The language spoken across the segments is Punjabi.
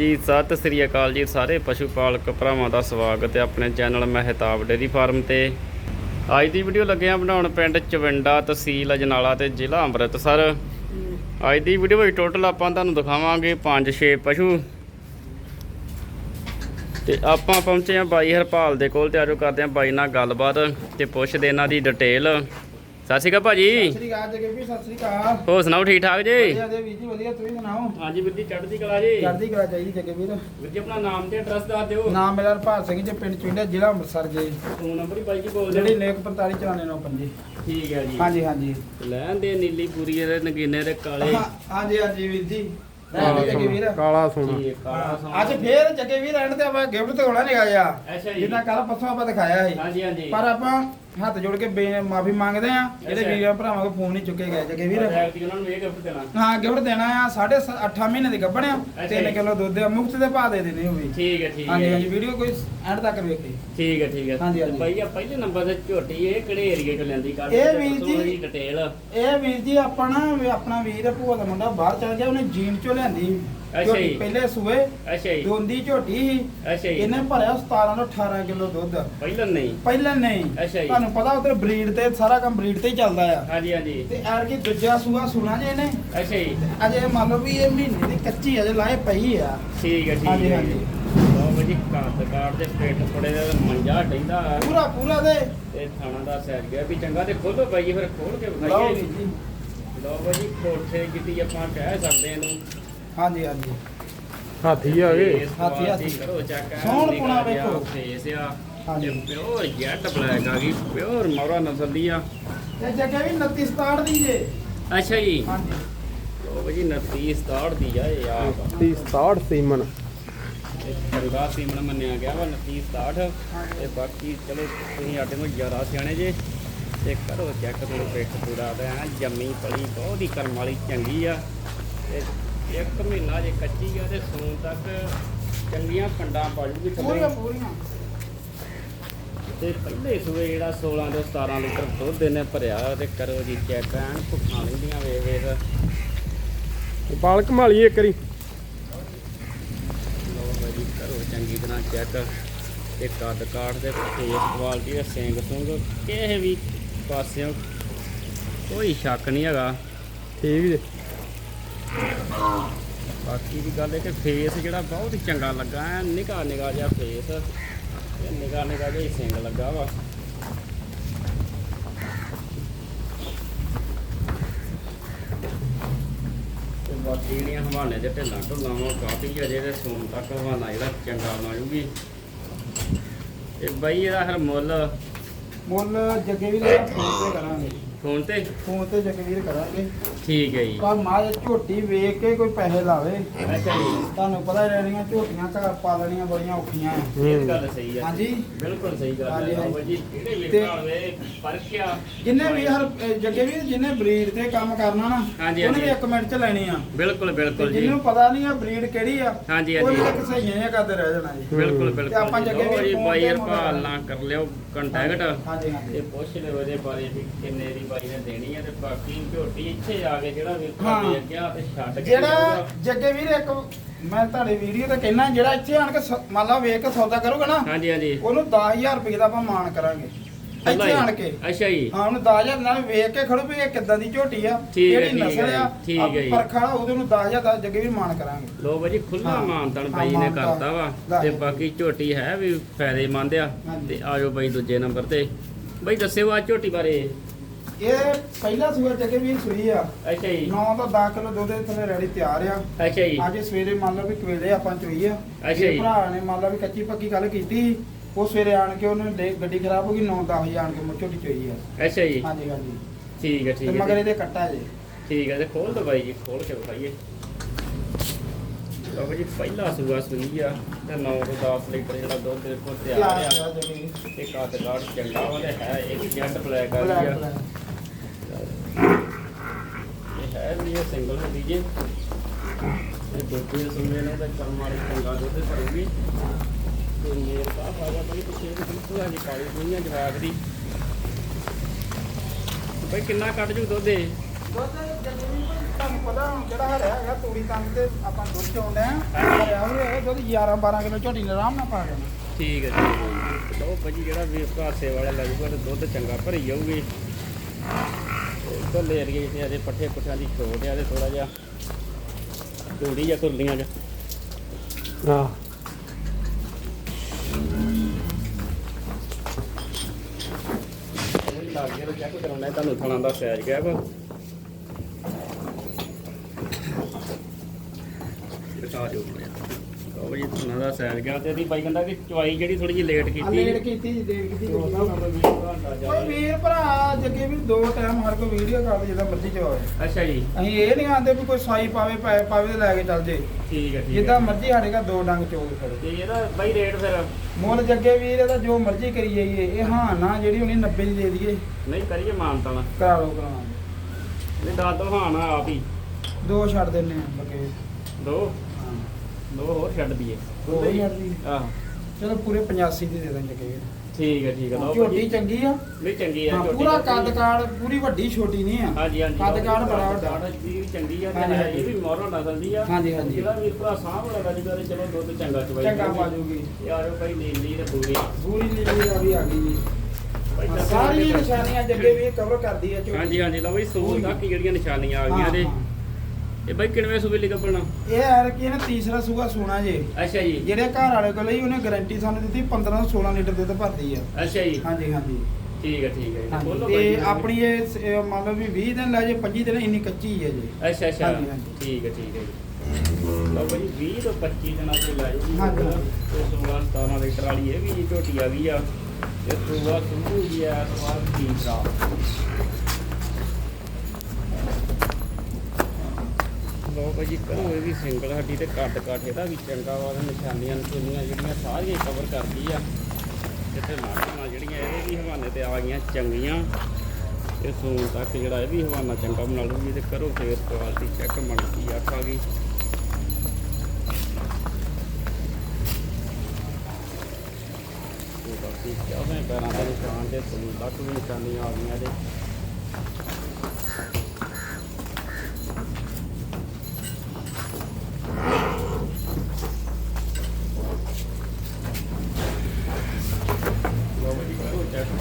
ਜੀ, ਸਤਿ ਸ੍ਰੀ ਅਕਾਲ ਜੀ ਸਾਰੇ ਪਸ਼ੂ ਪਾਲਕ ਭਰਾਵਾਂ ਦਾ ਸਵਾਗਤ ਹੈ ਆਪਣੇ ਚੈਨਲ ਮਹਿਤਾਬ ਡੇਰੀ ਫਾਰਮ ਤੇ। ਅੱਜ ਦੀ ਵੀਡੀਓ ਲੱਗੇ ਆ ਬਣਾਉਣ ਪਿੰਡ ਚਵਿੰਡਾ ਤਹਿਸੀਲ ਅਜਨਾਲਾ ਤੇ ਜ਼ਿਲ੍ਹਾ ਅੰਮ੍ਰਿਤਸਰ। ਅੱਜ ਦੀ ਵੀਡੀਓ ਵਿੱਚ ਟੋਟਲ ਆਪਾਂ ਤੁਹਾਨੂੰ ਦਿਖਾਵਾਂਗੇ 5-6 ਪਸ਼ੂ। ਤੇ ਆਪਾਂ ਪਹੁੰਚੇ ਆ ਬਾਈ ਹਰਪਾਲ ਦੇ ਕੋਲ ਤੇ ਆਜੋ ਕਰਦੇ ਆ ਬਾਈ ਨਾਲ ਗੱਲਬਾਤ ਤੇ ਪੁੱਛਦੇ ਇਹਨਾਂ ਦੀ ਡਿਟੇਲ ਸਤਿ ਸ਼੍ਰੀ ਅਕਾਲ ਭਾਜੀ। ਸਤਿ ਸ੍ਰੀ ਅਕਾਲ ਜਗੇ ਵੀ ਸਤਿ ਸ੍ਰੀ ਅਕਾਲ। ਹੋਰ ਸੁਣਾਓ ਠੀਕ ਠਾਕ ਜੀ? ਵਧੀਆ ਦੇ ਵੀਰ ਜੀ ਵਧੀਆ ਤੁਸੀਂ ਸੁਣਾਓ? ਹਾਂਜੀ ਵੀਰ ਜੀ ਚੜ੍ਹਦੀ ਕਲਾ ਜੀ। ਚੜ੍ਹਦੀ ਕਲਾ ਚਾਹੀਦੀ ਜਗੇ ਵੀਰ। ਵੀਰ ਜੀ ਆਪਣਾ ਨਾਮ ਤੇ ਐਡਰੈਸ ਦੱਸ ਦਿਓ। ਨਾਮ ਮੇਰਾ ਹਰਪਾਲ ਸਿੰਘ ਜੀ ਪਿੰਡ ਚੁੰਡਾ ਜ਼ਿਲ੍ਹਾ ਅੰਮ੍ਰਿਤਸਰ ਜੀ। ਫੋਨ ਨੰਬਰ ਹੀ ਬਾਈ ਜੀ ਬੋਲ ਜਿਹੜੀ ਲੇਖ 45 9495 ਠੀਕ ਹੈ ਜੀ। ਹਾਂਜੀ ਹਾਂਜੀ। ਲੈਣ ਦੇ ਨੀਲੀ ਪੂਰੀ ਦੇ ਨਗੀਨੇ ਦੇ ਕਾਲੇ। ਹਾਂ- ਹਾਂਜੀ ਹਾਂਜੀ ਵੀਰ ਜੀ। ਕਾਲਾ ਸੋਨਾ। ਅੱਜ ਫੇਰ ਜਗੇ ਵੀਰ ਰਹਿਣ ਤੇ ਆਪਾਂ ਗਿਫਟ ਤੇ ਹੋਣਾ ਨਿਕਾ ਜਾ ਅੱਛਾ ਜੀ। ਜਿੰਨਾ ਕੱਲ ਪਰਸੋਂ ਆਪਾਂ ਦਿਖਾਇਆ ਸੀ। ਹਾਂਜੀ ਹਾਂਜੀ। ਪਰ ਆਪਾਂ ਹੱਥ ਜੋੜ ਕੇ ਮਾਫੀ ਮੰਗਦੇ ਆ ਜਿਹੜੇ। ਵੀਰਾਂ ਭਰਾਵਾਂ ਕੋ ਫੋਨ ਨਹੀਂ ਚੁੱਕੇ ਗਏ। ਜਗੇ ਵੀਰ। ਹਾਂ ਗਿਫਟ ਦੇਣਾ ਆ। 8.5 ਮਹੀਨੇ ਦੀ ਗੱਭਣ ਆ। ਅੱਛਾ 3 ਜੀ। ਕਿਲੋ ਦੁੱਧ ਆ। ਮੁਫਤ ਦੇ ਭਾਅ ਦੇ ਦੇਣੇ ਹੋਵੇ ਠੀਕ ਹੈ ਠੀਕ ਹਾਂਜੀ ਹੈ ਹਾਂਜੀ। ਵੀਡੀਓ ਕੋਈ ਐਂਡ ਤੱਕ ਵੇਖੀ ਠੀਕ ਹੈ ਠੀਕ ਹੈ ਹਾਂਜੀ, ਹਾਂਜੀ। ਬਾਈ ਆ ਪਹਿਲੇ ਨੰਬਰ ਤੇ ਝੋਟੀ ਇਹ ਕਿਹੜੇ ਏਰੀਏ ਚੋਂ ਲੈਂਦੀ ਕਰ ਇਹ ਵੀਰ ਜੀ- ਡਿਟੇਲ ਇਹ ਵੀਰ ਜੀ ਆਪਾਂ ਨਾ ਵੀ ਆਪਣਾ ਵੀਰ ਭੂਆ ਦਾ ਮੁੰਡਾ ਬਾਹਰ ਚਲ ਗਿਆ। ਉਹਨੇ ਜੀਨ ਚੋਂ ਲਿਆਂਦੀ। ਅੱਛਾ ਝੋਟੀ ਜੀ। ਪਹਿਲੇ ਸੂਏ ਅੱਛਾ ਜੀ। ਦੋਂਦੀ ਝੋਟੀ ਸੀ ਅੱਛਾ ਜੀ। ਇਹਨੇ ਭਰਿਆ 17 ਤੋਂ 18 ਕਿਲੋ ਦੁੱਧ। ਪਹਿਲਾਂ ਨਹੀਂ। ਪਹਿਲਾਂ ਨਹੀਂ। ਅੱਛਾ ਜੀ। ਤੁਹਾਨੂੰ ਪਤਾ ਉਧਰ ਬਰੀਡ ਤੇ ਸਾਰਾ ਕੰਮ ਬਰੀਡ ਤੇ ਹੀ ਚੱਲਦਾ ਆ। ਹਾਂਜੀ ਹਾਂਜੀ। ਤੇ ਐਰ ਕੀ ਦੂਜਾ ਸੂਆ ਸੁਣਾ ਜੇ ਇਹਨੇ। ਅੱਛਾ ਜੀ। ਅਜੇ ਮੰਨ ਲਓ ਵੀ ਇਹ ਮਹੀਨੇ ਦੀ ਕੱਚੀ ਅਜੇ ਲਾਏ ਪਈ ਆ। ਠੀਕ ਹੈ ਠੀਕ ਹਾਂਜੀ, ਹੈ ਹਾਂਜੀ। ਲਓ ਬਾਈ ਜੀ ਕਾਟ ਕਾਟ ਦੇ ਪੇਟ ਥੋੜੇ ਜਿਹਾ ਮੰਜਾ ਡੈਂਦਾ ਪੂਰਾ ਪੂਰਾ ਦੇ। ਤੇ ਥਾਣਾ ਦਾ ਸੈਰ ਗਿਆ ਵੀ ਚੰਗਾ ਤੇ ਖੋਲੋ ਬਾਈ ਜੀ ਫਿਰ ਖੋਲ ਕੇ ਲਓ ਵਿਖਾਈਏ। ਵੀਰ ਜੀ। ਲਓ ਬਾਈ ਜੀ ਕੋਠੇ ਜਿੱਤੀ ਆਪਾਂ ਕਹਿ ਸਕਦੇ ਇਹਨੂੰ। ਹਾਂਜੀ ਹਾਂਜੀ। ਹਾਥੀ ਆ ਗਏ। ਹਾਥੀ, ਹਾਥੀ। ਕਰੋ ਚੈੱਕ ਸੋਹਣ ਪੁਣਾ ਵੇਖੋ। ਫੇਸ ਆ। ਹਾਂਜੀ। ਇਹ ਪਿਓਰ ਜੈਟ ਬਲੈਕ ਆ ਗਈ ਪਿਓਰ ਮੌਰਾ ਨਸਲ ਦੀ ਆ। ਇਹ ਜਗ੍ਹਾ ਵੀ 29 67 ਦੀ ਜੇ। ਅੱਛਾ ਜੀ। ਹਾਂਜੀ। ਲਓ ਬਾਈ ਜੀ 29 67 ਦੀ ਆ ਇਹ ਆ 30 67 ਸੀਮਨ। ਚੰਗਾ ਸੀਮਨ ਮੰਨਿਆ ਗਿਆ ਵਾ 29 67 ਤੇ ਬਾਕੀ ਚਲੋ ਤੁਸੀਂ ਨੂੰ ਸਿਆਣੇ ਜੇ ਤੇ ਕਰੋ ਚੈੱਕ ਤੁਹਾਨੂੰ ਪਿੱਠ ਪੂਰਾ ਦਾ ਜੰਮੀ ਪਲੀ ਬਹੁਤ ਹੀ ਕਰਮ ਵਾਲੀ ਚੰਗੀ ਆ। ਤੇ ਇੱਕ ਮਹੀਨਾ ਜੇ ਕੱਚੀ ਆ ਤੇ ਸੂਣ ਤੱਕ ਚੰਗੀਆਂ ਪੰਡਾਂ ਪਾਜੂਗੀ ਪੂਰੀਆਂ ਥੱਲੇ। ਪੂਰੀਆਂ ਤੇ ਪਹਿਲੇ ਸੂਏ ਜਿਹੜਾ 16 ਤੋਂ 17 ਲੀਟਰ ਦੁੱਧ ਇਹਨੇ ਭਰਿਆ ਤੇ ਕਰੋ ਜੀ ਚੈੱਕ ਐਨ ਭੁੱਖਾਂ ਲੈਂਦੀਆਂ ਵੇਖ ਵੇਖ ਪਾਲਕ ਮਾਲੀ ਇੱਕ ਵਾਰੀ। ਬਾਈ ਜੀ ਕਰੋ ਚੰਗੀ ਤਰ੍ਹਾਂ ਚੈੱਕ ਤੇ ਕੱਦ ਕਾਠ ਦੇ ਫੇਸ ਕੁਆਲਿਟੀ ਦੇ ਸਿੰਗ ਸੁੰਗ ਕਿਸੇ ਵੀ ਪਾਸਿਓਂ ਕੋਈ ਸ਼ੱਕ ਨਹੀਂ ਹੈਗਾ। ਠੀਕ ਜੀ। ਬਾਕੀ ਦੀ ਗੱਲ ਹੈ ਕਿ ਫੇਸ ਜਿਹੜਾ ਬਹੁਤ ਹੀ ਚੰਗਾ ਲੱਗਾ ਐ ਨਿਕਾ ਨਿਕਾ ਜਿਹਾ ਫੇਸ ਤੇ ਨਿਕਾ ਨਿਕਾ ਜਿਹਾ ਹੀ ਸਿੰਗ ਲੱਗਾ ਵਾ। ਤੇ ਬਾਕੀ ਜਿਹੜੀਆਂ ਹਵਾਨੇ ਦੇ ਢਿੱਲਾਂ ਢੁੱਲਾਂ ਵਾ ਕਾਫੀ ਅਜੇ ਦੇ ਸੋਨ ਤੱਕ ਹਵਾਨਾ ਜਿਹੜਾ ਚੰਗਾ ਬਣਾਉਗੀ ਤੇ ਬਈ ਇਹਦਾ ਹਰ ਮੁੱਲ? ਮੁੱਲ ਜੱਗੇ ਵੀ ਲੈ, ਫੋਨ ਤੇ ਕਰਾਂਗੇ। ਫੋਨ ਤੇ? ਫੋਨ ਤੇ ਜੱਗੇ ਵੀਰ ਕਰਾਂਗੇ। ਠੀਕ ਹੈ ਜੀ। ਪਰ ਮਾਂ ਝੋਟੀ ਵੇਖ ਕੇ ਕੋਈ ਪੈਸੇ ਲਾਵੇ। ਅੱਛਾ ਜੀ। ਤੁਹਾਨੂੰ ਪਤਾ ਰਹਿਣੀਆਂ ਝੋਟੀਆਂ ਘਰ ਪਾਲਣੀਆਂ ਬੜੀਆਂ ਔਖੀਆਂ ਆ। ਇਹ ਗੱਲ ਸਹੀ ਹੈ ਹਾਂਜੀ। ਬਿਲਕੁਲ ਸਹੀ ਗੱਲ ਹੈ। ਬਾਬਾ ਜੀ ਕਿਹੜੇ ਤੇ- ਵੇਖਾਲ ਵੇ ਪਰਖਿਆ ਜਿੰਨੇ ਵੀ ਹਰ ਅਹ ਜੱਗੇ ਵੀਰ ਜਿੰਨੇ ਬਰੀਡ ਤੇ ਕੰਮ ਕਰਨਾ ਨਾ ਹਾਂਜੀ, ਉਹਨੇ। ਇੱਕ ਮਿੰਟ ਚ ਲੈਣੀ ਆ। ਬਿਲਕੁਲ ਤੇ ਬਿਲਕੁਲ ਜੀ। ਜਿਹਨੂੰ ਪਤਾ ਨਹੀਂ ਆ ਬਰੀਡ ਕਿਹੜੀ ਆ ਹਾਂਜੀ, ਉਹ ਹਾਂਜੀ। ਇੱਕ ਸਹੀਆਂ ਜਿਹਾ ਕਰਦੇ ਰਹਿ ਜਾਣਾ ਜੀ। ਬਿਲਕੁਲ। ਬਿਲਕੁਲ ਤੇ ਆਪਾਂ ਜੀ। ਜੱਗੇ ਲਓ ਵੀ ਜੀ ਫੋਨ ਬਾਈ ਤੇ ਹਰਪਾਲ ਮੁੱਲ ਨਾਲ ਕਰ ਲਿਓ ਕੰਟੈਕਟ ਹਾਂਜੀ ਤੇ ਹਾਂਜੀ ਪੁੱਛ ਲਿਓ ਇਹਦੇ ਬਾਰੇ ਵੀ ਕਿੰਨੇ ਦੀ ਬਾਈ ਨੇ ਦੇਣੀ ਹੈ ਤੇ ਬਾਕੀ ਝੋਟੀ ਇੱਥੇ ਆ ਕੇ ਜਿਹੜਾ ਵੀ ਹਾਂ। ਦੇ ਗਿਆ ਤੇ ਛੱਡ ਕੇ ਜਿਹੜਾ ਜਾਊਗਾ। ਜੱਗੇ ਵੀਰ ਇੱਕ ਮੈਂ ਤੁਹਾਡੇ ਵੀਡੀਓ ਤੇ ਕਹਿਣਾ ਜਿਹੜਾ ਇੱਥੇ ਆਣ ਕੇ ਸ- ਮੰਨ ਲਾ ਵੇਖ ਕੇ ਸੌਦਾ ਕਰੂਗਾ ਨਾ ਹਾਂਜੀ ਹਾਂਜੀ ਉਹਨੂੰ 10000 ਰੁਪਏ ਦਾ ਆਪਾਂ ਮਾਣ ਕਰਾਂਗੇ ਪਹਿਲਾਂ ਇੱਥੇ ਹੀ? ਆਣ ਕੇ ਅੱਛਾ ਜੀ ਹਾਂ ਉਹਨੂੰ 10000 ਨਾਲ ਵੇਖ ਕੇ ਖੜੂ ਵੀ ਇਹ ਕਿੱਦਾਂ ਦੀ ਝੋਟੀ ਆ ਠੀਕ ਹੈ, ਕਿਹੜੀ ਠੀਕ ਨਸਲ ਹੈ, ਆ ਠੀਕ ਆਪ ਹੈ ਜੀ। ਪਰਖਾ ਉਹਦੇ ਨੂੰ 10000 ਦਾ ਜੱਗੇ ਵੀ ਮਾਣ ਕਰਾਂਗੇ ਲੋ ਬਾਈ ਜੀ ਖੁੱਲਾ ਹਾਂ। ਮਾਨਤਨ ਹਾਂ, ਬਾਈ ਨੇ ਮਾਨਤਾਨ। ਕਰਤਾ ਵਾ ਲੈ। ਤੇ ਬਾਕੀ ਝੋਟੀ ਹੈ ਵੀ ਫਾਇਦੇਮੰਦ ਆ ਹਾਂਜੀ। ਤੇ ਆਜੋ ਬਾਈ ਦੂਜੇ ਨੰਬਰ ਤੇ ਬਾਈ ਦੱਸਿਓ ਆ ਝੋਟੀ ਬਾਰੇ ਇਹ ਪਹਿਲਾ ਸੂਆ ਜੱਗੇ ਵੀਰ ਸੂਈ ਆ। ਅੱਛਾ ਜੀ। 9 ਤੋਂ 10 ਕਿਲੋ ਦੁੱਧ ਦੇ ਥੱਲੇ ਰੈਡੀ ਤਿਆਰ ਆ। ਅੱਛਾ ਜੀ। ਅੱਜ ਸਵੇਰੇ ਮੰਨ ਲਓ ਵੀ ਕਵੇਲੇ ਆਪਾਂ ਚੋਈ ਆ ਅੱਛਾ ਜੇ ਜੀ। ਭਰਾ ਨੇ ਮੰਨ ਲਓ ਵੀ ਕੱਚੀ ਪੱਕੀ ਗੱਲ ਕੀਤੀ ਉਹ ਸਵੇਰੇ ਆਣ ਕੇ ਉਹਨੇ ਦੇ- ਗੱਡੀ ਖਰਾਬ ਹੋ ਗਈ 9 10 ਵਜੇ ਆਣ ਕੇ ਮੁੜ ਝੋਟੀ ਚੋਈ ਆ। ਅੱਛਾ ਜੀ। ਹਾਂਜੀ ਹਾਂਜੀ। ਠੀਕ ਹੈ ਠੀਕ ਮਗਰ ਹੈ ਇਹਦੇ ਕੱਟਾ ਜੇ। ਠੀਕ ਹੈ ਤੇ ਖੋਲ ਦੋ ਬਾਈ ਜੀ ਖੋਲ ਕੇ ਵਿਖਾਈਏ। ਲਓ ਜੀ ਪਹਿਲਾ ਸੂਆ ਸੂਈ ਆ ਤੇ 9 ਤੋਂ 10 ਲੀਟਰ ਜਿਹੜਾ ਦੁੱਧ ਦੇ ਕੋਲ ਤਿਆਰ ਆ। ਕੱਦ ਕਾਠ ਚੰਗਾ ਵਾ ਤੇ ਹੈ ਇੱਕ ਜੈਟ ਬਲੈਕ ਆ ਇਹ ਹੈ ਵੀ ਇਹ ਸਿੰਗਲ ਹੁੰਦੀ ਜੇ। ਇਹ ਦੂਜੇ ਸੂਏ ਨੂੰ ਤਾਂ ਕੰਮ ਵਾਲੀ ਚੰਗਾ ਦੁੱਧ ਭਰੂਗੀ ਤੇ ਮੇਰ ਆ ਗਿਆ ਬੜੀ ਪਿੱਛੇ ਦੀ ਬਿਲਕੁਲ ਜੀ ਕਾਲੀ ਦੁਨੀਆ ਜਵਾਕ ਦੀ। ਬਈ ਕਿੰਨਾ ਕੱਢ ਜੂ ਦੁੱਧ ਇਹ? ਦੁੱਧ ਵੀਰ ਤੁਹਾਨੂੰ ਪਤਾ ਹੁਣ ਜਿਹੜਾ ਹਰਿਆ ਹੈਗਾ ਤੂੜੀ ਤੰਗ ਤੇ ਆਪਾਂ ਦੁੱਧ ਚੋਂਦੇ ਆ ਹਰਿਆ ਹੋਇਆ ਉਹਦੀ 11 12 ਕਿਲੋ ਝੋਟੀ ਨੇ ਆਰਾਮ ਨਾਲ ਪਾ ਦੇਣਾ ਠੀਕ ਹੈ ਜੀ। ਲਓ ਭਾਜੀ ਜਿਹੜਾ ਵੀ ਭਾਸੇ ਵਾਲਾ ਲੱਗੂਗਾ ਤੇ ਦੁੱਧ ਚੰਗਾ ਭਰੀ ਜਾਊਗੀ। ਕੱਲੇ ਏਰੀਏ ਤੇ ਅਜੇ ਪੱਠੇ ਪੁੱਠਿਆਂ ਦੀ ਛੋਟ ਆ ਤੇ ਥੋੜਾ ਜਿਹਾ ਢੂੜੀ ਜਾਂ ਕੁਰਲੀਆਂ ਚ ਹਾਂ ਲੱਗ ਗਿਆ ਚੈੱਕ ਕਰਾਉਣਾ ਤੁਹਾਨੂੰ ਥਣਾ ਦਾ ਸਾਈਜ਼ ਗਿਆ ਕੋ ਦਿਖਾ ਦਿਓ ਲਓ ਭਾਜੀ ਥਣਾ ਦਾ ਸਾਈਜ਼ ਗਿਆ। ਤੇ ਇਹਦੀ ਬਾਈ ਕਹਿੰਦਾ ਕਿ ਚਵਾਈ ਜਿਹੜੀ ਥੋੜੀ ਜਿਹੀ ਲੇਟ ਕੀਤੀ। ਲੇਟ ਕੀਤੀ ਜੀ ਦੇਖ ਕੀਤੀ। ਉਹ ਜ਼ਿਆਦਾ- ਵੀਰ ਭਰਾ ਜੱਗੇ ਵੀ ਦੋ ਟਾਈਮ ਹਰ ਕੋਈ ਵੀਡੀਓ ਕਰਦੇ ਜਿੱਦਾਂ ਮਰਜ਼ੀ ਚਵਾਵੇ ਅੱਛਾ ਜੀ। ਅਸੀਂ ਇਹ ਨਹੀਂ ਆਂਦੇ ਵੀ ਕੋਈ ਸਾਈ ਪਾਵੇ ਪੈ ਪਾਵੇ ਤੇ ਲੈ ਕੇ ਚੱਲ ਜੇ। ਠੀਕ ਹੈ ਠੀਕ ਜਿੱਦਾਂ ਹੈ ਮਰਜ਼ੀ ਸਾਡੇ ਘਰ ਦੋ ਡੰਗ ਚੋਗ ਖੜੇ ਤੇ ਇਹਦਾ ਬਾਈ ਰੇਟ ਫਿਰ? ਮੁੱਲ ਜੱਗੇ ਵੀਰ ਇਹਦਾ ਜੋ ਮਰਜ਼ੀ ਕਰੀ ਜਾਈਏ ਇਹ ਹਾਂ ਨਾ ਜਿਹੜੀ ਉਹਨੇ 90 ਦੀ ਦੇ ਦਈਏ। ਨਹੀਂ ਕਰੀਏ ਮਾਨਤਾ ਨਾ ਕਰਾ ਲਓ ਕਰਾਵਾਂਗੇ ਨਹੀਂ ਦੱਸ ਦੋ ਹਾਂ ਨਾ ਆਪ ਹੀ। ਦੋ ਛੱਡ ਦਿੰਨੇ ਆ ਲੱਗੇ ਦੋ। ਹਾਂ ਦੋ ਹੋਰ ਛੱਡ ਦਈਏ। ਦੋ ਹੀ ਛੱਡ ਦੀ ਆਹ। ਚਲੋ ਪੂਰੇ 85 ਦੀ ਦੇ ਦਾਂ ਜੱਗੇ ਵੀਰ। ਠੀਕ ਹੈ ਠੀਕ ਹੈ। ਲਓ ਝੋਟੀ ਭਾਜੀ ਚੰਗੀ ਆ। ਨਹੀਂ ਚੰਗੀ ਆ ਹਾਂ ਝੋਟੀ ਪੂਰਾ ਤਾਂ ਕੱਦ ਕਾੜ ਪੂਰੀ ਵੱਡੀ ਛੋਟੀ ਨਹੀਂ ਆ। ਹਾਂਜੀ ਹਾਂਜੀ। ਕੱਦ ਕਾਠ ਬੜਾ ਵੱਡਾ। ਕਾਠ ਦੀ ਵੀ ਚੰਗੀ ਆ ਤੇ ਹਾਂਜੀ, ਹੈ ਹਾਂਜੀ। ਇਹ ਵੀ ਮੋਹਰੋਂ ਨਸਲ ਦੀ ਆ। ਹਾਂਜੀ, ਹਾਂਜੀ। ਜਿਹੜਾ ਵੀਰ ਭਰਾ ਸਾਹ ਵਾਲਾ ਗੱਲ ਕਰੇ ਚਲੋ ਦੁੱਧ ਚੰਗਾ ਚਵਾਈ ਚੰਗਾ ਪਾ ਜੂਗੀ ਯਾਰੋ ਭਾਈ ਨੀਲੀ ਤੇ ਪੂਰੀ ਪੂਰੀ ਨੀਲੀ ਦਾ ਵੀ ਆ ਗਈ ਜੀ। ਭਾਈ ਹਾਂ, ਦੱਸੋ ਸਾਰੀਆਂ ਜੀ। ਨਿਸ਼ਾਨੀਆਂ ਜੱਗੇ ਵੀ ਕਵਰ ਕਰਦੀ ਆ ਝੋਟੀ। ਹਾਂਜੀ ਹਾਂਜੀ। ਲਓ ਬਈ ਸੂਲ ਤੱਕ ਜਿਹੜੀਆਂ ਨਿਸ਼ਾਨੀਆਂ ਆ ਹਾਂ, ਗਈਆਂ ਨੇ ਹਾਂ। ਇਹ ਬਾਈ ਕਿੰਨਵੇਂ ਸੂਬੇ ਲਿਖ ਪਣਾ ਇਹ ਯਾਰ ਕੀ ਨਾ ਤੀਸਰਾ ਸੂਗਾ ਸੋਨਾ ਜੇ। ਅੱਛਾ ਜੀ। ਜਿਹੜੇ ਘਰ ਵਾਲੇ ਕੋਲ ਹੀ ਉਹਨੇ ਗਾਰੰਟੀ ਸਾਨੂੰ ਦਿੱਤੀ 15 ਤੋਂ 16 ਲੀਟਰ ਦੁੱਧ ਭਰਦੀ ਆ। ਅੱਛਾ ਜੀ। ਹਾਂਜੀ ਹਾਂਜੀ। ਠੀਕ ਹੈ ਠੀਕ ਹੈ ਹਾਂਜੀ, ਬੋਲੋ ਤੇ ਬਾਈ ਆਪਣੀ ਇਹ ਸ- ਇਹ ਮੰਨ ਲਓ ਵੀ 20 ਦਿਨ ਲੈ ਜੇ 25 ਦਿਨ ਇੰਨੀ ਕੱਚੀ ਹੈ ਜੀ। ਅੱਛਾ ਅੱਛਾ। ਹਾਂਜੀ, ਹਾਂਜੀ। ਠੀਕ ਹੈ ਠੀਕ ਹੈ ਜੀ। ਲਓ ਬਾਈ 20 ਤੋਂ 25 ਦਿਨਾਂ ਤੋਂ ਲੈ ਜੀ ਹਾਂਜੀ, ਤੇ 16 17 ਲੀਟਰ ਵਾਲੀ ਇਹ ਵੀ ਆ ਗਈ ਆ। ਤੇ ਸੂਆ ਸੁਭੂ ਜੀ ਆ ਸਵਾਰ ਤੀਸਰਾ ਲਓ ਬਾਈ ਜੀ ਕਰੋ ਇਹ ਵੀ ਸਿੰਗਲ ਹੱਡੀ ਤੇ ਕੱਟ ਕੱਟ, ਇਹਦਾ ਵੀ ਚੰਗਾ ਵਾ, ਤੇ ਨਿਸ਼ਾਨੀਆਂ ਨਿਸ਼ਾਨੀਆਂ ਜਿਹੜੀਆਂ ਸਾਰੀਆਂ ਕਵਰ ਕਰਦੀ ਆ। ਜਿੱਥੇ ਮਾਰਕਾਂ ਜਿਹੜੀਆਂ, ਇਹ ਵੀ ਹਵਾਨੇ ਤੇ ਆ ਗਈਆਂ ਚੰਗੀਆਂ। ਇਹ ਸੂਨ ਤੱਕ ਜਿਹੜਾ ਇਹ ਵੀ ਹਵਾਨਾ ਚੰਗਾ ਬਣਾ ਲੂਗੀ ਤੇ ਕਰੋ ਫੇਰ ਕੁਆਲਿਟੀ ਚੈੱਕ ਮਣਕੀ ਅੱਖ ਆ ਗਈ ਬਾਕੀ ਚਾਹਵੇਂ ਪੈਰਾਂ ਦੇ ਨਿਸ਼ਾਨ ਦੇ ਸੂਨ ਤੱਕ ਵੀ ਨਿਸ਼ਾਨੀਆਂ ਆ ਗਈਆਂ ਇਹਦੇ ਲਓ ਜੀ ਕਰੋ ਚੈੱਕ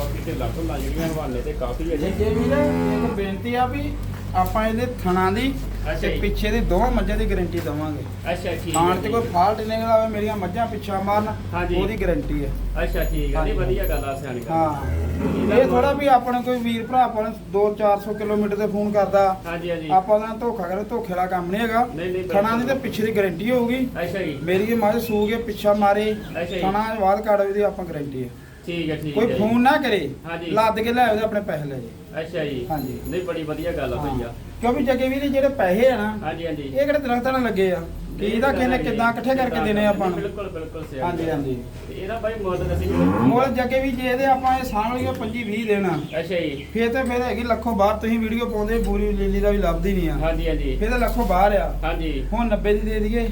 ਬਾਕੀ ਤੇ ਲੱਗ ਲਾ ਜਿਹੜੀਆਂ ਹਵਾਨੇ ਤੇ ਕਾਫੀ ਅਜੇ ਜੇ। ਵੀਰ ਇੱਕ ਬੇਨਤੀ ਆ ਵੀ ਆਪਾਂ ਇਹਦੇ ਥਣਾ ਦੀ ਅੱਛਾ ਤੇ ਜੀ। ਪਿੱਛੇ ਦੀ ਦੋਵਾਂ ਮੱਝਾਂ ਦੀ ਗਾਰੰਟੀ ਦਵਾਂਗੇ। ਅੱਛਾ ਠੀਕ ਆਣ ਹੈ, ਤੇ ਠੀਕ ਕੋਈ ਹੈ। ਫਾਲਟ ਨਿਕਲ ਆਵੇ ਮੇਰੀਆਂ ਮੱਝਾਂ ਪਿੱਛਾ ਮਾਰਨ ਹਾਂਜੀ। ਉਹਦੀ ਗਾਰੰਟੀ ਹੈ। ਅੱਛਾ ਠੀਕ ਹੈ ਨਹੀਂ ਹਾਂਜੀ। ਵਧੀਆ ਗੱਲ ਆ ਸਿਆਣੀ ਗੱਲ। ਹਾਂ। ਇਹ ਥੋੜਾ ਵੀ ਆਪਣੇ ਕੋਈ ਵੀਰ ਭਰਾ ਆਪਾਂ ਨੂੰ 2-400 ਕਿਲੋਮੀਟਰ ਤੇ ਫੋਨ ਕਰਦਾ। ਹਾਂਜੀ ਹਾਂਜੀ। ਆਪਾਂ ਦਾ ਧੋਖਾ ਕਰੇ ਧੋਖੇ ਵਾਲਾ ਕੰਮ ਨਹੀਂ ਹੈਗਾ। ਨਹੀਂ, ਨਹੀਂ, ਥਣਾ ਦੀ। ਤੇ ਪਿੱਛੇ ਦੀ ਗਾਰੰਟੀ ਹੋਊਗੀ। ਅੱਛਾ ਜੀ। ਮੇਰੀ ਇਹ ਮੱਝ ਸੂ ਕੇ ਪਿੱਛਾ ਮਾਰੇ। ਅੱਛਾ ਜੀ। ਥਣਾ ਬਾਅਦ ਕਾੜੇ ਦੀ ਆਪਾਂ ਗਾਰੰਟੀ ਹੈ। ਠੀਕ ਹੈ ਠੀਕ ਹੈ ਕੋਈ ਜੀ। ਫੋਨ ਨਾ ਕਰੇ ਹਾਂਜੀ। ਲੱਦ ਕੇ ਲੈ ਆਵੇ ਆਪਣੇ ਪੈਸੇ ਲੈ ਜੇ ਅੱਛਾ ਜੀ। ਹਾਂਜੀ। ਨਹੀਂ ਬੜੀ ਵਧੀਆ ਗੱਲ ਆ ਭਈਆ। ਕਿਉਂਕਿ ਜੱਗੇ ਵੀਰ ਜਿਹੜੇ ਪੈਸੇ ਆ ਨਾ ਹਾਂਜੀ ਹਾਂਜੀ। ਇਹ ਕਿਹੜੇ ਦਰਖਤਾਂ ਨਾਲ ਲੱਗੇ ਆ? ਕੀ ਇਹਦਾ ਕਿਹਨੇ ਕਿੱਦਾਂ ਇਕੱਠੇ ਕਰਕੇ ਦੇਣੇ ਆ ਆਪਾਂ ਨੂੰ? ਬਿਲਕੁਲ ਬਿਲਕੁਲ ਸਿਆਣੀ ਹਾਂਜੀ। ਹਾਂਜੀ। ਤੇ ਇਹਦਾ ਬਾਈ ਮੁੱਲ ਦੱਸੀ ਮੁੱਲ ਜੱਗੇ ਵੀ ਜੇ ਇਹਦੇ ਆਪਾਂ ਇਹ ਸਾਂਭ ਲਈਏ 25 20 ਦੇਣਾ ਅੱਛਾ ਜੀ। ਫੇਰ ਤੇ ਫੇਰ ਹੈਗੀ ਲੱਖੋਂ ਬਾਹਰ ਤੁਸੀਂ ਵੀਡੀਓ ਪਾਉਂਦੇ ਬੂਰੀ ਲੀਲੀ ਦਾ ਵੀ ਲੱਭਦੀ ਨਹੀਂ ਆ। ਹਾਂਜੀ ਹਾਂਜੀ। ਫੇਰ ਤਾਂ ਲੱਖੋਂ ਬਾਹਰ ਆ। ਹਾਂਜੀ। ਹੁਣ 90 ਦੀ ਦੇ ਦਈਏ।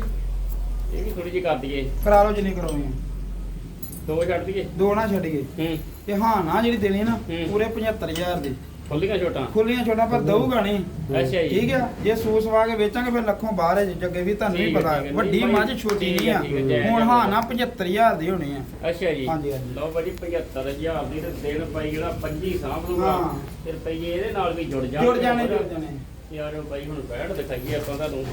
ਇਹ ਵੀ ਥੋੜੀ ਜਿਹੀ ਕਰ ਦਈਏ। ਕਰਾ ਲਓ ਜਿੰਨੀ ਕਰਾਉਣੀ ਆ। ਦੋ ਛੱਡ ਦਈਏ? ਦੋ ਨਾ ਛੱਡੀਏ। ਹੂੰ। ਤੇ ਹਾਂ ਨਾ ਜਿਹੜੀ ਦੇਣੀ ਨਾ ਹੂੰ। ਪੂਰੇ 75000 ਦੀ। ਖੁੱਲੀਆਂ ਛੋਟਾਂ? ਖੁੱਲੀਆਂ ਛੋਟਾਂ ਪਰ ਦਊਗਾ ਨਹੀਂ। ਅੱਛਾ ਜੀ। ਠੀਕ ਆ? ਜੇ ਸੂਸ ਵਾ ਕੇ ਵੇਚਾਂਗੇ ਫਿਰ ਲੱਖੋਂ ਬਾਹਰ ਹੈ ਜੀ, ਜੱਗੇ ਵੀ ਤੁਹਾਨੂੰ ਠੀਕ ਹੈ, ਪਤਾ। ਠੀਕ ਹੈ। ਵੱਡੀ ਨਹੀਂ ਮੱਝ ਭਾਈ, ਛੋਟੀ ਠੀਕ ਨਹੀਂ ਹੈ, ਆ। ਠੀਕ ਹੈ, ਜੈ ਹੁਣ ਹਾਂ ਨਾ 75000 ਦੀ ਹੋਣੀ ਆ। ਅੱਛਾ ਜੀ। ਹਾਂਜੀ, ਹਾਂਜੀ। ਲਓ ਭਾਜੀ 75000 ਦੀ ਤੇ ਦੇਣ ਪਈ ਜਿਹੜਾ 25 ਸਾਂਭ ਲੂਗਾ ਹਾਂ। ਤੇ ਰੁਪਈਏ ਇਹਦੇ ਨਾਲ ਵੀ ਜੁੜ ਜਾਣਗੇ ਜੁੜ ਜਾਣੇ ਜੁੜ ਜਾਣੇ। ਯਾਰ ਬਾਈ ਹੁਣ ਬੈਠ ਦਿਖਾਈਏ ਆਪਾਂ ਤੁਹਾਨੂੰ।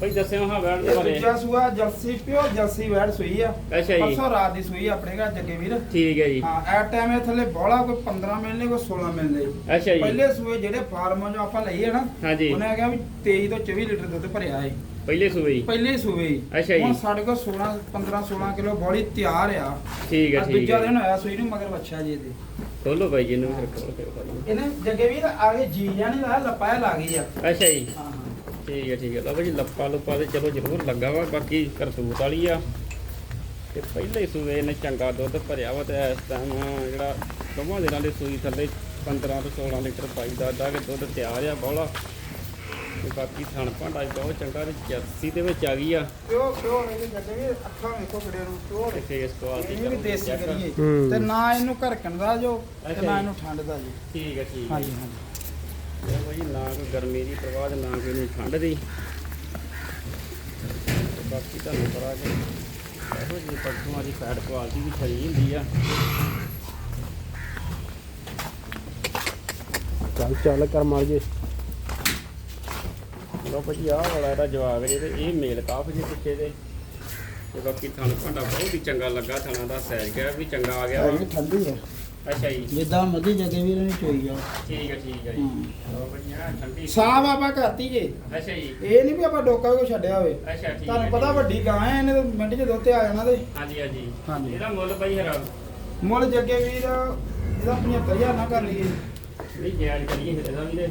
ਬਾਈ ਦੱਸਿਓ ਹਾਂ ਬੈਠ ਦੇ ਇਹ ਬਾਰੇ ਦੂਜਾ ਸੂਆ ਜਰਸੀ ਪਿਓਰ ਜਰਸੀ ਵੈੜ ਸੂਈ ਆ। ਅੱਛਾ ਜੀ। ਪਰਸੋਂ ਰਾਤ ਦੀ ਸੂਈ ਆ ਆਪਣੇ ਘਰ ਜੱਗੇ ਵੀਰ। ਠੀਕ ਹੈ ਜੀ। ਹਾਂ ਐ ਟਾਈਮ ਇਹ ਥੱਲੇ ਬੋਲਾ ਕੋਈ 15 ਮਿਲਨੇ ਕੋਈ 16 ਮਿਲਨੇ। ਅੱਛਾ ਜੀ। ਪਹਿਲੇ ਸੂਏ ਜਿਹੜੇ ਫਾਰਮਾਂ ਜੋ ਆਪਾਂ ਲਈਏ ਨਾ ਹਾਂਜੀ। ਉਹਨੇ ਕਿਹਾ ਵੀ 23 ਤੋਂ 24 ਲੀਟਰ ਦੁੱਧ ਭਰਿਆ ਏ। ਪਹਿਲੇ ਹੀ ਪਹਿਲੇ ਸੂਏ ਹੀ। ਅੱਛਾ ਜੀ। ਹੁਣ ਸਾਡੇ ਕੋਲ 16 15 16 ਕਿਲੋ ਬੋਲੀ ਤਿਆਰ ਆ। ਠੀਕ ਹੈ ਆਹ ਠੀਕ ਦੂਜਾ ਹੈ। ਦਿਨ ਹੋਇਆ ਸੂਈ ਨੂੰ ਮਗਰ ਬੱਚਾ ਜੀ ਇਹਦੇ। ਖੋਲੋ ਬਾਈ ਜੀ ਨੂੰ ਫਿਰ ਖੋਲ ਕੇ ਵਿਖਾਈਏ। ਇਹਨੇ ਜੱਗੇ ਵੀਰ ਆਗੇ ਜੀ ਜਾਣੀ ਲਾ ਲੱਪਾਇਆ ਲਾ ਗਈ ਆ। ਅੱਛਾ ਜੀ। ਹਾਂ। ਠੀਕ ਹੈ ਠੀਕ ਹੈ। ਲਓ ਭਾਜੀ ਲੱਪਾ ਲੁੱਪਾ ਤੇ ਚਲੋ ਜ਼ਰੂਰ ਲੱਗਾ ਵਾ ਬਾਕੀ ਕਰਤੂਤ ਵਾਲੀ ਆ। ਤੇ ਪਹਿਲੇ ਹੀ ਸੂਏ ਨੇ ਚੰਗਾ ਦੁੱਧ ਭਰਿਆ ਵਾ ਤੇ ਇਸ ਟਾਈਮ ਜਿਹੜਾ ਦੋਵਾਂ ਦਿਨਾਂ ਦੇ ਸੂਈ ਥੱਲੇ 15 ਤੋਂ 16 ਲੀਟਰ ਪਾਈ ਦਾ ਅੱਧਾ ਕਿ ਦੁੱਧ ਤਿਆਰ ਆ ਬੌਲਾ ਤੇ ਬਾਕੀ ਥਣ ਭਾਂਡਾ ਵੀ ਬਹੁਤ ਚੰਗਾ ਤੇ ਜਰਸੀ ਦੇ ਵਿੱਚ ਆ ਗਈ ਆ। ਪਿਓ ਪਿਓ ਇਹਦੇ ਜੱਗੇ ਵੀਰ ਅੱਖਾਂ ਵੇਖੋ ਕਿਹੜੇ ਨੂੰ ਪਿਓ ਤੇ ਕੁਆਲਿਟੀ ਦੇਸੀ ਕਰੀਏ। ਨਾ ਇਹਨੂੰ ਘਰਕਣ ਦਾ ਜੋ ਤੇ ਨਾ ਜੀ। ਇਹਨੂੰ ਠੰਡ ਦਾ ਜੀ। ਠੀਕ ਹੈ ਠੀਕ ਹੈ। ਹਾਂਜੀ ਹਾਂਜੀ। ਇਹ ਭਾਜੀ ਨਾ ਕੋਈ ਗਰਮੀ ਦੀ ਪ੍ਰਵਾਹ ਤੇ ਨਾ ਕੋਈ ਨਹੀਂ ਠੰਡ ਦੀ। ਤੇ ਬਾਕੀ ਤੁਹਾਨੂੰ ਪਤਾ ਕਿ ਇਹੋ ਜਿਹੀ ਪਸ਼ੂਆਂ ਦੀ ਫੈਟ ਕੁਆਲਿਟੀ ਵੀ ਖਰੀ ਹੁੰਦੀ ਆ। ਚੱਲ ਚੱਲ ਕਰ ਮਾਰ ਜੇ। ਲੋ ਭਾਜੀ ਆਹ ਵਾਲਾ ਇਹਦਾ ਜਵਾਬ ਜੇ ਤੇ ਇਹ ਮੇਲ ਕਾਫ ਜੇ ਪਿੱਛੇ ਦੇ। ਤੇ ਬਾਕੀ ਤੁਹਾਨੂੰ ਭਾਂਡਾ ਬਹੁਤ ਹੀ ਚੰਗਾ ਲੱਗਾ ਥਣਾ ਦਾ ਸਾਈਜ਼ ਗਿਆ ਵੀ ਚੰਗਾ ਆ ਗਿਆ। ਠੰਡੀ ਹੈ ਅੱਛਾ ਜੀ। ਜਿੱਦਾਂ ਮੱਝੀ ਜਗੇ ਵੀ ਇਹਨੇ ਚੋਈ ਆ ਠੀਕ ਹੈ ਠੀਕ ਹੈ ਜੀ। ਹੂੰ। ਲੋ ਭਾਜੀ ਆ ਠੰਡੀ ਸਾਫ਼ ਆਪਾਂ ਕਰਤੀ ਜੇ। ਅੱਛਾ ਜੀ। ਇਹ ਨਹੀਂ ਵੀ ਆਪਾਂ ਡੋਕਾ ਕੋ ਛੱਡਿਆ ਹੋਵੇ। ਅੱਛਾ ਠੀਕ ਤੁਹਾਨੂੰ ਪਤਾ। ਵੱਡੀ ਗਾਂ ਹੈ ਇਹਨੇ ਤਾਂ ਮਿੰਟ 'ਚ ਦੁੱਧ ਤੇ ਆ ਜਾਣਾ ਤੇ। ਹਾਂਜੀ ਹਾਂਜੀ। ਹਾਂਜੀ। ਇਹਦਾ ਮੁੱਲ ਭਾਈ ਹਰਾ ਮੁੱਲ ਜੱਗੇ ਵੀਰ ਇਹਦਾ 75000 ਨਾ ਕਰ ਲਈਏ। ਨਹੀਂ ਜਾਇਜ਼ ਕਰੀਏ ਫਿਰ ਇਹਦਾ ਵੀ ਤੇ।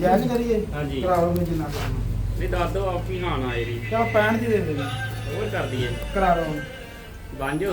ਜਾਇਜ਼ ਕਰੀਏ। ਹਾਂਜੀ। ਕਰਾ ਲਓ ਮੈਂ ਜਿੰਨਾ ਕਰਨਾ। ਨਹੀਂ ਦੱਸ ਦਿਓ ਆਪ ਹੀ ਹਾਂ ਨਾ ਇਹਦੀ ਚਾ 65 ਦੀ ਦੇ ਦੇ। ਹੋਰ ਕਰ ਦਈਏ। ਕਰਾ ਲਓ। ਬਾਂਝੋ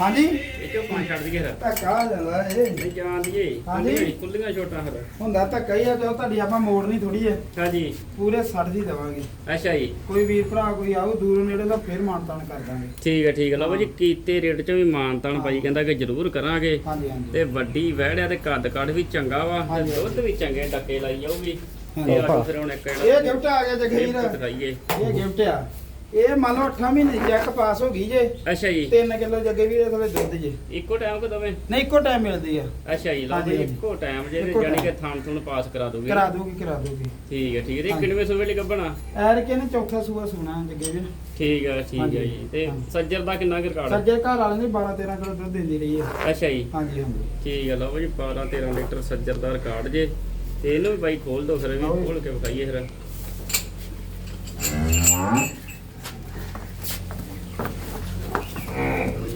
ਹਾਂਜੀ? ਇਹ ਚੋਂ ਪੰਜ ਛੱਡ ਦਈਏ ਫਿਰ। ਧੱਕਾ ਜਾਂਦਾ ਇਹ। ਨਹੀਂ ਜਾਣ ਦਈਏ। ਹਾਂਜੀ। ਖੁੱਲੀਆਂ- ਖੁੱਲੀਆਂ ਛੋਟਾਂ ਫਿਰ। ਹੁੰਦਾ ਧੱਕਾ ਹੀ ਆ ਜੋ ਤੁਹਾਡੀ ਆਪਾਂ ਮੋੜਨੀ ਥੋੜੀ ਹੈ ਹਾਂਜੀ। ਪੂਰੇ 60 ਦੀ ਦੇਵਾਂਗੇ। ਅੱਛਾ ਜੀ। ਕੋਈ ਵੀਰ ਭਰਾ ਕੋਈ ਆਊ ਦੂਰੋਂ ਨੇੜੇ ਦਾ ਫੇਰ ਮਾਨਤਾਨ ਕਰ ਦਾਂਗੇ। ਠੀਕ ਹੈ ਠੀਕ ਹੈ ਲਓ ਜੀ ਕੀਤੇ ਰੇਟ 'ਚ ਵੀ ਮਾਨਤਾਨ ਭਾਈ ਕਹਿੰਦਾ ਕਿ ਜ਼ਰੂਰ ਕਰਾਂਗੇ। ਹਾਂਜੀ ਹਾਂਜੀ। ਤੇ ਵੱਡੀ ਵਹਿੜਿਆ ਤੇ ਕੱਦ ਕੱਦ ਵੀ ਚੰਗਾ ਵਾ ਤੇ ਹਾਂਜੀ। ਦੁੱਧ ਵੀ ਚੰਗੇ ਡੱਕੇ ਲਾਈ ਜਾਊਗੀ। ਹਾਂਜੀ। ਫਿਰ ਹੁਣ ਇੱਕ ਇਹ ਗਿਫਟ ਆ ਗਿਆ ਜਗਹੀਰ ਦਿਖਾਈਏ। ਇਹ ਗਿਫਟ ਆ। ਇਹ ਮੰਨ ਲਓ 8 ਮਹੀਨੇ ਦੀ ਚੈੱਕ ਪਾਸ ਹੋ ਗਈ ਜੇ। ਅੱਛਾ ਜੀ। 3 ਕਿਲੋ ਜੱਗੇ ਵੀਰੇ ਥੋੜੇ ਦੁੱਧ ਜੇ। ਇੱਕੋ ਟਾਈਮ ਕੋ ਦਵੇਂ? ਨਹੀਂ ਇੱਕੋ ਟਾਈਮ ਮਿਲਦੀ ਆ। ਅੱਛਾ ਜੀ ਲਓ ਜੀ। ਇੱਕੋ ਟਾਈਮ ਜੇ ਜਾਨੀ ਕਿ। ਥਾਣ ਥੁਣ ਪਾਸ ਕਰਾ ਦੋਗੇ ਕਰਾ ਦੂਗੀ ਕਰਾ ਦੂਗੀ ਠੀਕ ਹੈ ਠੀਕ ਹੈ ਤੇ। ਕਿੰਨਵੇਂ ਸੂਬੇ ਲਈ ਗੱਬਣਾ ਐਰ ਕੇ ਨੇ ਚੌਥਾ ਸੂਆ ਸੁਣਾ ਜੱਗੇ ਵੀਰ। ਠੀਕ ਹੈ ਠੀਕ ਹੈ ਜੀ। ਤੇ। ਸੱਜਰ ਦਾ ਕਿੰਨਾ ਰਿਕਾਰਡ ਸੱਜੇ ਘਰ ਵਾਲੇ ਨੇ 12 13 ਕਿਲੋ ਦੁੱਧ ਦਿੰਦੀ ਰਹੀ ਹੈ ਅੱਛਾ ਜੀ। ਹਾਂਜੀ ਹਾਂਜੀ। ਠੀਕ ਹੈ ਲਓ ਜੀ 12 13 ਲੀਟਰ ਸੱਜਰ ਦਾ ਰਿਕਾਰਡ ਜੇ। ਤੇ ਇਹਨੂੰ ਵੀ ਬਾਈ ਖੋਲ ਦੋ ਫਿਰ ਵੀ। ਖੋਲ ਕੇ ਵਿਖਾਈਏ ਫਿਰ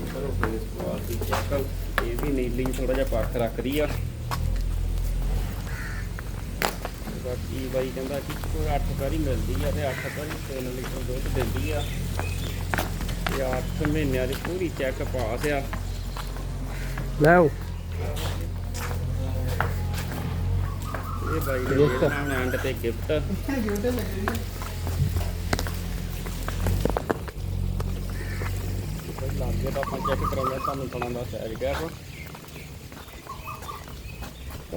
ਕਰੋ ਫੇਸ ਕੁਆਲਿਟੀ ਚੈੱਕ ਇਹ ਵੀ ਥੋੜਾ ਜਿਹਾ ਪੱਖ ਰੱਖਦੀ ਆ। ਬਾਕੀ ਬਾਈ ਕਹਿੰਦਾ ਕਿ ਕੋਈ 8 ਵਾਰੀ ਮਿਲਦੀ ਆ ਤੇ 8 ਵਾਰੀ 3 ਲੀਟਰ ਦੁੱਧ ਦਿੰਦੀ ਆ। ਤੇ 8 ਮਹੀਨਿਆਂ ਦੀ ਪੂਰੀ ਚੈੱਕ ਪਾਸ ਆ। ਲੈ ਆਓ। ਇਹ ਬਾਈ ਦੇ। ਨਾਮ ਐਂਡ ਤੇ ਗਿਫਟ ਲੱਗੇ ਗਿਆ ਤਾਂ ਆਪਾਂ ਚੈੱਕ ਕਰਾਂਗੇ ਤੁਹਾਨੂੰ ਪਣਾ ਦਾ ਸਾਈਜ਼ ਗੈਪ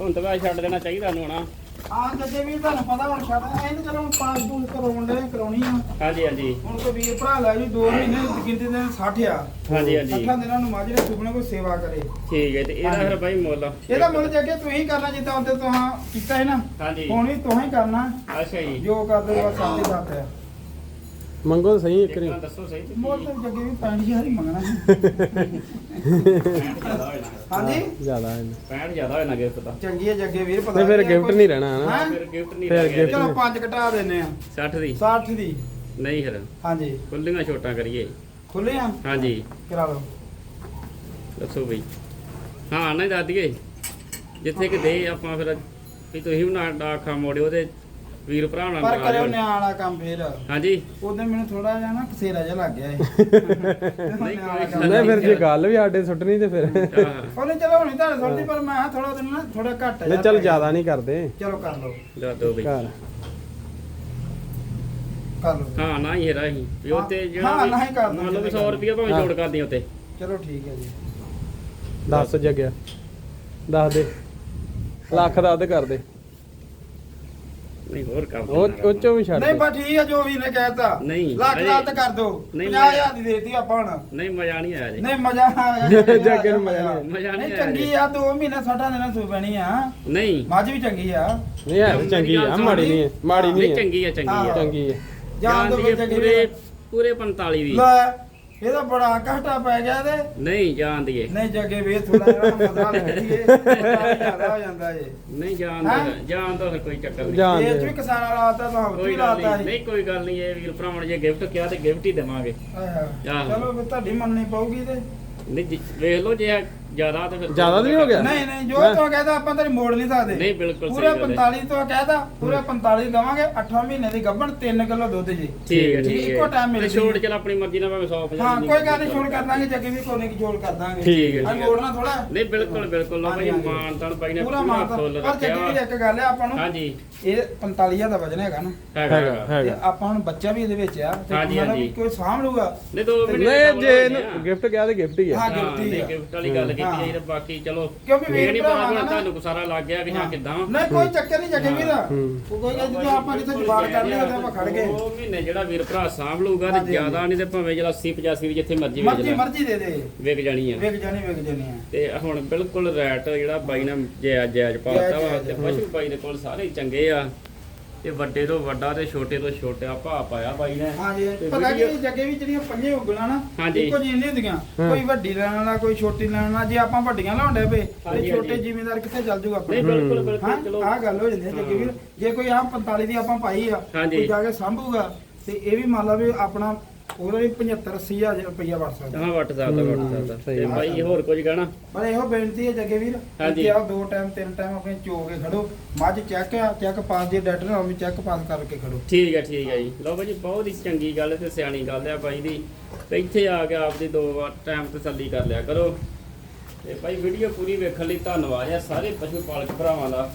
ਹੁਣ ਤਾਂ ਵੈਸੇ ਛੱਡ ਦੇਣਾ ਚਾਹੀਦਾ ਨੂੰ ਹਣਾ ਆ ਜੱਗੇ ਵੀਰ ਤੁਹਾਨੂੰ ਪਤਾ ਹੁਣ ਛੱਡ ਇਹ ਤਾਂ ਚਲੋ ਹੁਣ ਪਾਸ ਪੂਸ ਕਰਾਉਣ ਦੇ ਕਰਾਉਣੀ ਆ। ਹਾਂਜੀ ਹਾਂਜੀ। ਹੁਣ ਕੋਈ ਵੀਰ ਭਰਾ ਲੈ ਜੀ 2 ਮਹੀਨੇ ਦੀ ਗਿਣਤੀ ਦੇ 60 ਆ ਹਾਂਜੀ ਹਾਂਜੀ। 60 ਦਿਨਾਂ ਨੂੰ ਮਾਝੇ ਸੁਪਨੇ ਕੋਈ ਸੇਵਾ ਕਰੇ। ਠੀਕ ਹੈ ਤੇ ਇਹਦਾ ਫਿਰ ਬਾਈ ਮੁੱਲ। ਇਹਦਾ ਮੁੱਲ ਜੱਗੇ ਤੂੰ ਹੀ ਕਰਨਾ ਜਿੱਦਾਂ ਉਹਦੇ ਤੋਂ ਕੀਤਾ ਹੈ ਨਾ ਹਾਂਜੀ। ਹੁਣ ਵੀ ਤੂੰ ਹੀ ਕਰਨਾ। ਅੱਛਾ ਜੀ। ਜੋ ਕਰਦੇ ਬਸ ਸਾਥੇ ਸਾਥ ਆ। ਮੰਗੋ ਤਾਂ ਸਹੀ ਇੱਕ ਇੱਕ ਰੀ ਨਾ ਦੱਸੋ ਸਹੀ। ਤੇ ਮੁੱਲ ਤਾਂ ਜੱਗੇ ਵੀ 5000 ਹੀ ਮੰਗਣਾ ਹਾਂਜੀ? ਜ਼ਿਆਦਾ ਹੈ 65 ਜ਼ਿਆਦਾ ਹੋਣਾ ਗਿਫਟ ਦਾ ਚੰਗੀ ਹੈ ਜੱਗੇ ਵੀਰ ਪਤਾ ਨਹੀਂ ਫਿਰ ਗਿਫਟ ਨਹੀਂ ਰਹਿਣਾ ਹਨਾ ਹੈਂ? ਫਿਰ ਗਿਫਟ ਨਹੀਂ ਫਿਰ ਰਹਿ ਗਿਆ ਚਲੋ ਪੰਜ ਘਟਾ ਦਿੰਨੇ ਆ 60 ਦੀ। 60 ਦੀ। ਨਹੀਂ ਫਿਰ। ਹਾਂਜੀ। ਖੁੱਲੀਆਂ ਛੋਟਾਂ ਕਰੀਏ। ਖੁੱਲੇ ਆ? ਹਾਂਜੀ। ਕਰਾ ਲਓ। ਦੱਸੋ ਬਈ। ਹਾਂ ਨਾ ਦੱਸ ਦਈਏ। ਜਿੱਥੇ ਕਿ ਦੇ ਆਪਾਂ ਫਿਰ ਵੀ ਤੁਸੀਂ ਵੀ ਨਾ ਮੋੜਿਓ ਤੇ ਵੀਰ ਭਰਾ ਨਾਲ ਪਰ ਕਰਾ ਕਰਿਓ। ਨਿਆਂ ਵਾਲਾ ਕੰਮ ਫੇਰ। ਹਾਂਜੀ। ਉਦੋਂ ਮੈਨੂੰ ਥੋੜਾ ਜਿਹਾ ਨਾ ਕਸੇਰਾ ਜਿਹਾ ਲੱਗ ਗਿਆ ਏ ਨਹੀਂ, ਫਿਰ ਜੇ ਗੱਲ ਵੀ ਸਾਡੇ ਸੁੱਟਣੀ ਤੇ ਫਿਰ। ਉਹਨੇ ਚਲੋ ਹੁਣੀ ਤੁਹਾਡੇ ਸੁਣਦੀ ਪਰ ਮੈਂ ਥੋੜਾ ਦਿਨ ਨਾ ਥੋੜਾ ਘੱਟ ਨਹੀਂ ਚੱਲ ਜ਼ਿਆਦਾ ਨਹੀਂ ਕਰਦੇ। ਚਲੋ ਕਰ ਲਓ। ਦੱਸ ਦਿਓ ਬਈ। ਕਰ ਲਓ। ਹਾਂ ਨਾ ਹੀ ਹੈਰਾ ਹੀ। ਵੀ ਤੇ ਜਿਹੜਾ ਹਾਂ, ਨਾ ਹੀ ਕਰ ਦਿਓ, ਮੰਨ ਲਓ ਵੀ ਜਿਹੜੇ 100 ਰੁਪਏ ਭਾਵੇਂ। ਜੋੜ ਕਰਦੀ ਉੱਤੇ। ਚਲੋ ਠੀਕ ਹੈ ਜੀ। ਦੱਸ ਜਗਿਆ। ਦੱਸ ਦੇ। ਲੱਖ ਦਾ ਅੱਧ ਕਰ ਦੇ। ਨਹੀਂ ਹੋਰ ਕਰ ਉਹ ਉਹ ਚੋਂ ਵੀ ਛੱਡ ਨਹੀਂ ਦੇ। ਬਸ ਠੀਕ ਹੈ ਜੋ ਵੀ ਨੇ ਕਹਿਤਾ। ਨਹੀਂ, ਲੱਖ ਅਜੇ- ਦਾ ਤਾਂ ਕਰ ਦੋ। ਨਹੀਂ, 50000 ਦੀ ਦੇਤੀ ਆਪਾਂ ਹੁਣ। ਨਹੀਂ ਮਜ਼ਾ ਨਹੀਂ ਆਇਆ ਜੀ ਨਹੀਂ ਮਜ਼ਾ ਆ ਗਿਆ ਜੱਗੇ ਨੂੰ ਮਜ਼ਾ ਨਹੀਂ ਮਜ਼ਾ ਨਹੀਂ ਨਹੀਂ ਆਇਆ ਚੰਗੀ। ਆ 2 ਮਹੀਨੇ ਸੱਟਾਂ ਦਿਨਾਂ ਸੂ ਪੈਣੀ ਆ। ਨਹੀਂ। ਮੱਝ ਵੀ ਚੰਗੀ ਆ। ਨਹੀਂ ਹੈ ਤਾਂ ਚੰਗੀ ਆ ਮਾੜੀ ਨਹੀਂ ਹੈ ਮਾੜੀ ਨਹੀਂ ਨਹੀਂ ਹੈ ਚੰਗੀ ਆ ਚੰਗੀ ਆ। ਚੰਗੀ ਹੈ ਜਾਨ ਦੋ ਚੰਗੀ ਪੂਰੇ ਪੂਰੇ 45 ਦੀ ਲੈ ਇਹਦਾ ਬੜਾ ਘਾਟਾ ਪੈ ਗਿਆ ਤੇ ਨਹੀਂ ਜਾਂਦੀ ਏ ਨਹੀਂ ਜੱਗੇ ਵੇ ਥੋੜਾ ਜਿਹਾ ਮਜ਼ਾ ਲੈ ਲਈਏ ਜ਼ਿਆਦਾ ਹੋ ਜਾਂਦਾ ਏ ਨਹੀਂ ਜਾਣ ਹੈਂ? ਦਾ ਜਾਣ ਦਾ ਫਿਰ ਕੋਈ ਚੱਕਰ ਨਹੀਂ। ਜਾਣ ਇਹ ਚ ਵੀ ਦੇ ਕਿਸਾਨਾਂ ਲਾਤਾ ਤਾਂ ਕੋਈ ਵੀ ਗੱਲ ਲਾਤਾ ਨਹੀਂ। ਸੀ। ਨਹੀਂ ਕੋਈ ਗੱਲ ਨਹੀਂ ਇਹ ਵੀਰ ਭਰਾਵਾਂ ਨੇ ਜੇ ਗਿਫਟ ਕਿਹਾ ਤੇ ਗਿਫਟ ਹੀ ਦੇਵਾਂਗੇ। ਆਹ, ਆਹੋ। ਚਲੋ ਫਿਰ ਤੁਹਾਡੀ ਮੰਨਣੀ ਪਊਗੀ ਤੇ। ਨਹੀਂ ਜੀ, ਵੇਖ ਲਓ ਜੇ ਜ਼ਿਆਦਾ ਤੇ ਫਿਰ ਜ਼ਿਆਦਾ ਤਾਂ ਨਹੀਂ ਹੋ ਗਿਆ? ਨਹੀਂ ਨਹੀਂ ਜੋ ਹੈਂ? ਤੂੰ ਕਹਦਾ ਆਪਾਂ ਤੇਰੀ ਮੋੜ ਨਹੀਂ ਸਕਦੇ ਨਹੀਂ ਬਿਲਕੁਲ ਸਹੀ ਪੂਰੇ ਗੱਲ ਹੈ 45 ਤੋਂ ਕਹਦਾ ਪੂਰੇ 45 ਦਵਾਂਗੇ 8 ਮਹੀਨੇ ਦੀ ਗੱਭਣ 3 ਕਿਲੋ ਦੁੱਧ ਜੀ ਠੀਕ ਹੈ ਠੀਕ ਹੈ ਇੱਕੋ time ਮਿਲ ਤੇ। ਛੋੜ ਚਲ ਆਪਣੀ ਮਰਜ਼ੀ ਨਾਲ ਭਾਵੇਂ 150 ਹਾਂ ਕੋਈ ਗੱਲ ਨਹੀਂ ਛੋੜ ਕਰ ਦਾਂਗੇ ਜੱਗੇ ਵੀ ਕੋਨੇ ਕੀ ਛੋੜ ਕਰ ਦਾਂਗੇ ਠੀਕ ਹੈ, ਆ ਠੀਕ ਹੈ। ਮੋੜਨਾ ਥੋੜਾ ਨਹੀਂ ਬਿਲਕੁਲ ਬਿਲਕੁਲ ਲਓ ਭਾਈ ਹਾਂਜੀ, ਹਾਂਜੀ। ਮਾਨਤਾਨ ਬਾਈ ਨੇ ਪੂਰਾ ਫੁੱਲ ਪਰ ਰੱਖਿਆ ਜੱਗੇ ਵੀ ਵਾ। ਇੱਕ ਗੱਲ ਹੈ ਆਪਾਂ ਨੂੰ ਹਾਂਜੀ ਇਹ 45000 ਦਾ ਵਜਨ ਹੈਗਾ ਨਾ ਹੈਗਾ ਹੈਗਾ ਹੈਗਾ। ਤੇ ਆਪਾਂ ਹੁਣ ਬੱਚਾ ਵੀ ਇਹਦੇ ਵਿੱਚ ਆ ਤੇ ਹਾਂਜੀ, ਮਤਲਬ ਹਾਂਜੀ। ਕੋਈ ਸਾਂਭ ਲੂਗਾ ਨਹੀਂ ਦੋ ਮਿੰਟ ਨਹੀਂ ਜੇ ਇਹਨੂੰ ਗਿਫਟ ਗਿਆ ਤੇ ਗਿਫਟ ਹੀ ਹੈ ਹਾਂ, ਹਾਂ ਗਿਫਟ ਹੀ ਨਹੀਂ ਆ। ਗਿਫਟ ਵਾਲੀ ਗੱਲ ਕੀਤੀ ਹਾਂ। ਤੇ ਬਾਕੀ ਚਲੋ ਕਿਉਂਕਿ ਵੀਰ ਇਹ ਨਹੀਂ ਪਤਾ ਹੁਣ ਦਾ ਨਾ- ਤੁਹਾਨੂੰ ਕੋ ਸਾਰਾ ਲੱਗ ਗਿਆ ਕਿ ਜਾਂ ਕਿਦਾਂ। ਨਹੀਂ ਕੋਈ ਚੱਕਰ ਨਹੀਂ ਜੱਗੇ ਵੀਰ। ਹੂੰ। ਉਹ ਕੋਈ ਗੱਲ ਜਦੋਂ ਆਪਾਂ ਜਿੱਥੇ ਜੁਗਾੜ ਕਰ ਲਿਆ ਉਹਦੇ ਆਪਾਂ ਖੜ ਗਏ। ਉਹ ਮਹੀਨੇ ਜਿਹੜਾ ਵੀਰ ਭਰਾ ਸਾਂਭ ਲੂਗਾ ਤੇ ਹਾਂਜੀ, ਜ਼ਿਆਦਾ ਨਹੀਂ ਤੇ ਭਾਵੇਂ ਜਿਹੜਾ 80 85 ਵੀ ਜਿੱਥੇ ਮਰਜ਼ੀ ਵੇਚ ਮਰਜ਼ੀ ਲੈ ਮਰਜ਼ੀ ਦੇ ਦੇ। ਵਿਕ ਜਾਣੀ ਆ। ਵਿਕ ਜਾਣੀ ਵਿਕ ਜਾਣੀ ਆ। ਤੇ ਹੁਣ ਬਿਲਕੁਲ ਰੈਟ ਜਿਹੜਾ ਬਾਈ ਨੇ ਜਾਇਜ਼ ਜਾਇਜ਼ ਪਾਤਾ ਵਾ ਤੇ ਪਸ਼ੂ ਬਾਈ ਦੇ ਕੋਲ ਸਾਰੇ ਹੀ ਚੰਗੇ ਆ। ਤੇ ਵੱਡੇ ਤੋਂ ਵੱਡਾ ਤੇ ਛੋਟੇ ਤੋਂ ਛੋਟਾ ਭਾਅ ਪਾਇਆ ਬਾਈ ਨੇ ਹਾਂਜੀ ਤੇ ਪਤਾ ਕੀ ਜੱਗੇ ਵੀ ਜਿਹੜੀਆਂ ਪੰਜੇ ਉਂਗਲਾਂ ਨਾ ਹਾਂਜੀ। ਇੱਕੋ ਜਿਹੀਆਂ ਨਹੀਂ ਹੁੰਦੀਆਂ ਹਾਂ। ਕੋਈ ਵੱਡੀ ਲੈਣ ਵਾਲਾ ਕੋਈ ਛੋਟੀ ਲੈਣ ਵਾਲਾ ਜੇ ਆਪਾਂ ਵੱਡੀਆਂ ਲਾਉਂਦੇ ਪਏ ਹਾਂਜੀ, ਤੇ ਛੋਟੇ ਹਾਂਜੀ। ਜ਼ਿਮੀਂਦਾਰ ਕਿੱਥੇ ਚੱਲ ਜੂਗਾ ਨਹੀਂ ਆਪਣਾ ਬਿਲਕੁਲ ਹਾਂ ਬਿਲਕੁਲ ਚਲੋ ਆਹ ਗੱਲ ਹੋ ਜਾਂਦੀ ਹੈ ਜੱਗੇ ਵੀਰ ਜੇ ਕੋਈ ਆ 45 ਦੀ ਆਪਾਂ ਪਾਈ ਆ ਹਾਂਜੀ। ਕੋਈ ਜਾ ਕੇ ਸੰਭੂਗਾ ਤੇ ਇਹ ਵੀ ਮੰਨ ਲਾ ਵੀ ਆਪਣਾ ਉਹਨਾਂ ਨੇ 75 80000 ਰੁਪਇਆ ਵਰ ਹਾਂ ਵੱਟ ਸਕਦਾ ਵੱਟ ਸਕਦਾ ਤੇ ਬਾਈ ਹੋਰ ਕੁਝ ਕਹਿਣਾ? ਪਰ ਇਹੋ ਬੇਨਤੀ ਹੈ ਜੱਗੇ ਵੀਰ ਕਿ ਆਪ ਦੋ ਟਾਈਮ ਤਿੰਨ ਟਾਈਮ ਆਪਣੇ ਚੋ ਕੇ ਖੜੋ ਮੱਝ ਚੈੱਕ ਆ ਚੈੱਕ ਪਾਸ ਦੀ ਡੈਡ ਨਾ ਵੀ ਚੈੱਕ ਪਾਸ ਕਰਕੇ ਖੜੋ। ਠੀਕ ਹੈ ਠੀਕ ਹੈ ਜੀ। ਲਓ ਬਾਈ ਬਹੁਤ ਹੀ ਚੰਗੀ ਗੱਲ ਤੇ ਸਿਆਣੀ ਗੱਲ ਆ ਬਾਈ ਦੀ। ਤੇ ਇੱਥੇ ਆ ਕੇ ਆਪ ਆਪਦੀ ਦੋ ਵਾਰ ਟਾਈਮ ਤਸੱਲੀ ਕਰ ਲਿਆ ਕਰੋ। ਤੇ ਬਾਈ ਵੀਡੀਓ ਪੂਰੀ ਵੇਖਣ ਲਈ ਧੰਨਵਾਦ ਹੈ ਸਾਰੇ ਪਸ਼ੂ ਪਾਲਕ ਭਰਾਵਾਂ ਦਾ।